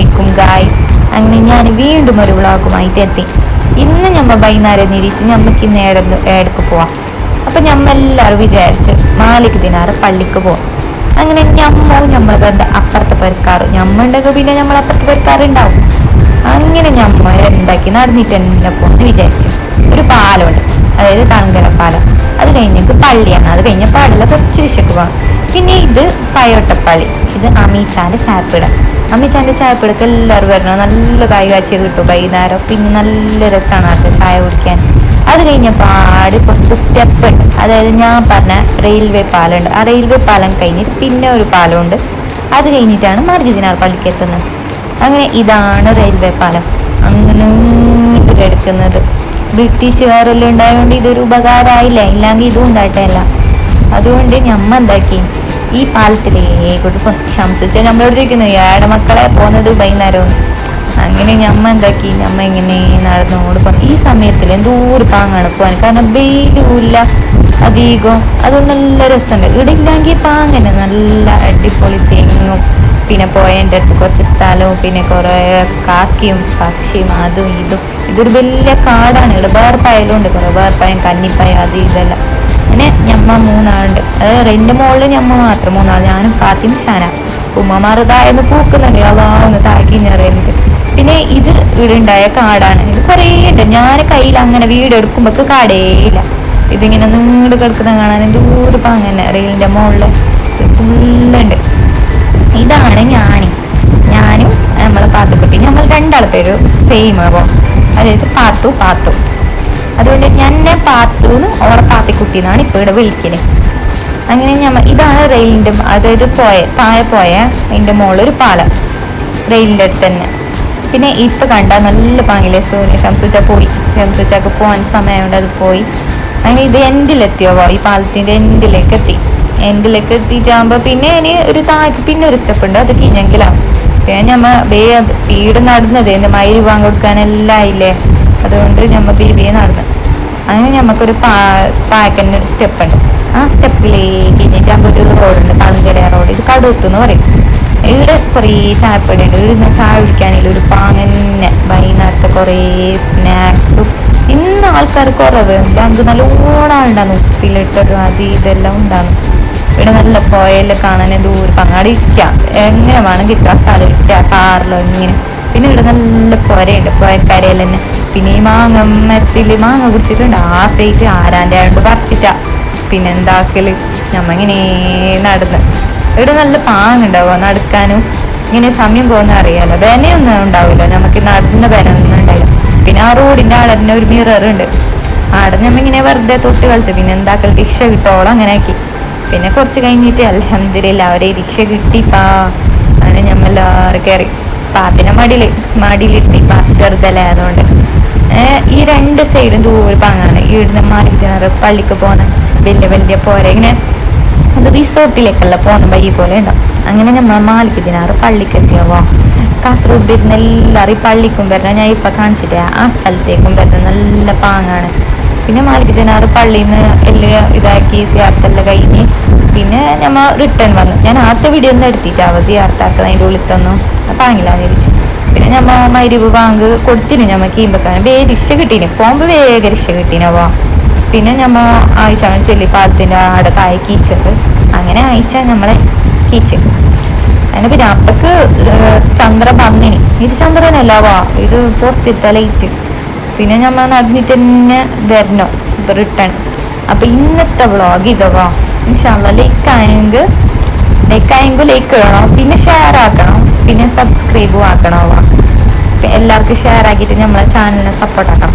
അലൈക്കും ഗായ്സ് അങ്ങനെ ഞാൻ വീണ്ടും ഒരു വ്ളോഗുമായിട്ട് എത്തി. ഇന്ന് ഞമ്മ വൈകുന്നേരം നിരീച്ച് ഞമ്മക്ക് ഇന്ന് ഏടന്ന് ഏടക്ക് പോവാം. അപ്പൊ ഞമ്മ എല്ലാവരും വിചാരിച്ച് മാലിക് ദിനാറ് പള്ളിക്ക് പോവാം. അങ്ങനെ ഞമ്മവും ഞമ്മളെ ബന്ധ അപ്പുറത്ത് പെരക്കാറ്. ഞമ്മ ഉണ്ടെങ്കിൽ പിന്നെ നമ്മൾ അപ്പുറത്തെ പെരുക്കാറുണ്ടാവും. അങ്ങനെ ഞമ്മ ഉണ്ടാക്കി നടന്നിട്ട് എന്നെ പോന്ന് വിചാരിച്ചു. ഒരു പാലമുണ്ട് അതായത് കണങ്കര പാലം അത് കഴിഞ്ഞിട്ട് പള്ളിയാണ്. അത് കഴിഞ്ഞ പാടില്ല കുറച്ച് വിശക്ക് പോകണം പിന്നെ ഇത് പയോട്ടപ്പള്ളി ഇത് അമീച്ചാന്റെ ചായപ്പിട അമീച്ചാന്റെ ചായപ്പിടക്ക് എല്ലാവരും വരണം. നല്ല കായ് കാച്ചി കിട്ടും വൈകുന്നേരം. പിന്നെ നല്ല രസമാണ് അത് ചായ കുടിക്കാൻ. അത് കഴിഞ്ഞ പാട് കുറച്ച് സ്റ്റെപ്പ് ഉണ്ട് അതായത് ഞാൻ പറഞ്ഞ റെയിൽവേ പാലമുണ്ട്. ആ റെയിൽവേ പാലം കഴിഞ്ഞിട്ട് പിന്നെ ഒരു പാലമുണ്ട്. അത് കഴിഞ്ഞിട്ടാണ് മാർഗിദിനാർ പള്ളിക്ക് എത്തുന്നത്. അങ്ങനെ ഇതാണ് റെയിൽവേ പാലം. അങ്ങനെ കിടക്കുന്നത് ബ്രിട്ടീഷുകാരെല്ലാം ഉണ്ടായതുകൊണ്ട് ഇതൊരു ഉപകാരമായില്ല ഇല്ലെങ്കിൽ ഇതും ഉണ്ടായിട്ടല്ല. അതുകൊണ്ട് ഞമ്മ എന്താക്കി? ഈ പാലത്തിലേ കൊടുക്കും ശംസിച്ച നമ്മളോട് ചോദിക്കുന്നു ഏടെ മക്കളെ പോകുന്നത് വൈകുന്നേരം? അങ്ങനെ ഞമ്മ എന്താക്കി? ഞമ്മ ഇങ്ങനെ നടന്നോട് പോയി ഈ സമയത്തിൽ എന്തോരം പാങ്ങാണ് പോകാൻ കാരണം വെയിലുമില്ല അധികം അതൊന്നും നല്ല രസമുണ്ട്. ഇവിടെ ഇല്ലെങ്കിൽ പാങ്ങനെ നല്ല അടിപൊളി തെങ്ങും പിന്നെ പോയതിന്റെ അടുത്ത് കുറച്ച് സ്ഥലവും പിന്നെ കുറേ കാക്കിയും പക്ഷിയും അതും ഇതും. ഇതൊരു വലിയ കാടാണ്. ഇവിടെ വേർപ്പായാലും ഉണ്ട് കുറേ വേർപ്പായും കന്നിപ്പായ അത് ഇതെല്ലാം. അങ്ങനെ ഞമ്മ മൂന്നാളുണ്ട്. അതായത് എന്റെ മുകളിൽ ഞമ്മ മാത്രം മൂന്നാൾ ഞാനും പാത്തിയും ഷാന. ഉമ്മമാറുതായെന്ന് പൂക്കുന്നുണ്ട്. അതാന്ന് താക്കി നിറയുന്നത് പിന്നെ ഇത് ഇവിടെ ഉണ്ടായ കാടാണ്. ഇത് കുറേ ഉണ്ട്. ഞാൻ കയ്യിൽ അങ്ങനെ വീട് എടുക്കുമ്പോൾ കാടേ ഇല്ല. ഇതിങ്ങനെ നീണ്ട് കിടക്കുന്ന കാണാൻ ദൂരം അങ്ങനെ റെയിലിന്റെ മുകളിൽ ഫുള്ളുണ്ട് ഇതാണ് ഞാൻ ഞാനും നമ്മളെ പാത്തുക്കുട്ടി. നമ്മൾ രണ്ടാൾ പേര് സെയിം അപ്പോൾ അതായത് പാത്തു പാത്തു. അതുകൊണ്ട് ഞാൻ പാത്തുന്ന് ഓളെ പാത്തിക്കുട്ടി എന്നാണ് ഇപ്പോൾ ഇവിടെ വിളിക്കൽ. അങ്ങനെ ഞമ്മ ഇതാണ് റെയിലിന്റെ അതായത് പോയ താഴെ പോയ അതിന്റെ മുകളിൽ ഒരു പാലം. റെയിലിന്റെ അടുത്ത് തന്നെ. പിന്നെ ഇപ്പം കണ്ട നല്ല പാങ്ങിലെ സൂര്യ ശംസുച്ച പോയി. ഷംസുച്ചക്ക് പോകാൻ സമയമുണ്ട് അത് പോയി. അങ്ങനെ ഇത് എന്തിലെത്തിയോ? ഈ പാലത്തിന്റെ എന്തിലേക്ക് എത്തി എൻഡിലേക്ക് എത്തിയിട്ടാകുമ്പോൾ പിന്നെ ഇനി ഒരു താഴേക്ക് പിന്നെ ഒരു സ്റ്റെപ്പ് ഉണ്ട്. അത് കിഞ്ഞെങ്കിലാണ് പിന്നെ ഞമ്മ വേ സ്പീഡ് നടന്നത് എന്റെ മയിൽ വാങ്ങി കൊടുക്കാനെല്ലാം ഇല്ലേ അതുകൊണ്ട് ഞമ്മ ബേ ബേ നടന്നു. അങ്ങനെ നമുക്കൊരു പാ പാക്കന്റെ ഒരു സ്റ്റെപ്പ് ഉണ്ട്. ആ സ്റ്റെപ്പിലേക്ക് കഴിഞ്ഞിട്ടാകുമ്പോൾ ഒരു റോഡുണ്ട് തളങ്കര റോഡ് ഇത് കടുത്ത് എന്ന് പറയും. ഇവിടെ കുറേ ചായപ്പൊടി ഉണ്ട് ഇവിടെ ചായ കുടിക്കാനില്ല ഒരു പാങ്ങനെ വൈകുന്നേരത്തെ കുറേ സ്നാക്സും ഇന്ന് ആൾക്കാർ കുറവ്. നമുക്ക് നല്ലോണം ഉണ്ടാകുന്നു ഉപ്പിലിട്ടതും അത് ഇതെല്ലാം ഉണ്ടാകുന്നു ഇവിടെ നല്ല പുഴയിൽ കാണാൻ ദൂരം അങ്ങാടി ഇരിക്കാം. എങ്ങനെ വേണമെങ്കിൽ കിട്ടാൻ സ്ഥലം കാറിലോ ഇങ്ങനെ. പിന്നെ ഇവിടെ നല്ല പുരയുണ്ട്. പുഴക്കരയിൽ തന്നെ. പിന്നെ ഈ മാങ്ങ മരത്തിൽ മാങ്ങ കുടിച്ചിട്ടുണ്ട്. ആ സൈറ്റ് ആരാന്റെ ആയോണ്ട് പറിച്ചിട്ടാ. പിന്നെ എന്താക്കൽ? നമ്മ ഇങ്ങനെ നടന്ന്. ഇവിടെ നല്ല പാങ്ങുണ്ടാവുക നടക്കാനും ഇങ്ങനെ സമയം പോകുന്ന അറിയാലോ. ബനയൊന്നും ഉണ്ടാവില്ല. നമുക്ക് നടന്ന ബനൊന്നും ഉണ്ടാവില്ല. പിന്നെ ആ റോഡിന്റെ ആടെ തന്നെ ഒരു മിററുണ്ട് ആടെ ഇങ്ങനെ വെറുതെ തൊട്ട് കളിച്ചു. പിന്നെ എന്താക്കൽ രക്ഷ കിട്ടോളം അങ്ങനെ ആക്കി. പിന്നെ കുറച്ച് കഴിഞ്ഞിട്ട് അലഹമില്ല അവരെ രക്ഷ കിട്ടിപ്പാ. അങ്ങനെ ഞമ്മ എല്ലാവരും കയറി പാത്തിനെ മടിയിൽ മടിയിലിരുത്തി പാ ചെറുതല്ലേ അതുകൊണ്ട് ഈ രണ്ട് സൈഡും ദൂരെ പാങ്ങാണ്. ഇവിടുന്ന് മാറി പള്ളിക്ക് പോകുന്ന വലിയ വലിയ പോരെ. ഇങ്ങനെ അത് റിസോർട്ടിലേക്കല്ല പോകുന്ന വഴി പോലെ ഉണ്ടാവും അങ്ങനെ നമ്മൾ മാലിക്ക് ദിനാറ് പള്ളിക്ക് എത്തിയാവോ കാസർഗോഡ് വരുന്ന എല്ലാവരും ഈ പള്ളിക്കും വരണം. ഞാൻ ഇപ്പം കാണിച്ചിട്ടേ ആ സ്ഥലത്തേക്കും വരുന്ന നല്ല പാങ്ങാണ്. പിന്നെ മാലിക് ദിനാറ് പള്ളിയിൽ നിന്ന് എല്ലാം ഇതാക്കി സിയാർത്തെല്ലാം കഴിഞ്ഞ് പിന്നെ നമ്മ റിട്ടേൺ വന്നു. ഞാൻ ആദ്യത്തെ വീഡിയോ ഒന്നും എടുത്തിട്ടാവ സിയാർത്താക്കുന്ന അതിന്റെ ഉള്ളിൽ തന്നു പാങ്ങിലാന്ന് തിരിച്ച് പിന്നെ ഞമ്മ മരുവ് വാങ്ക് കൊടുത്തിന് ഞമ്മ കീമ്പക്കാൻ. വേ രക്ഷ കിട്ടീന്. പോകുമ്പോൾ വേഗ രക്ഷ കിട്ടീനവോ പിന്നെ ഞമ്മ ആഴ്ച ചെല്ലി പാലത്തിന്റെ അവിടെ താഴെ കീച്ചത് അങ്ങനെ ആഴ്ച നമ്മളെ കീച്ച്. അങ്ങനെ പിന്നെ അപ്പക്ക് ചന്ദ്ര വന്നിനി. ഇത് ചന്ദ്രനല്ലവാ ഇത് പോസ്റ്റ് ലൈറ്റ് പിന്നെ നമ്മൾ നടന്നിട്ട് തന്നെ വരണം. റിട്ടേൺ അപ്പൊ ഇന്നത്തെ വ്ളോഗ് ഇതവാ. ഇൻഷാല്ല ലൈക്ക് ആയെങ്കിൽ ലൈക്ക് വേണം. പിന്നെ ഷെയർ ആക്കണം. പിന്നെ സബ്സ്ക്രൈബും ആക്കണോ. എല്ലാവർക്കും ഷെയർ ആക്കിയിട്ട് നമ്മളെ ചാനലിനെ സപ്പോർട്ട് ആക്കണം.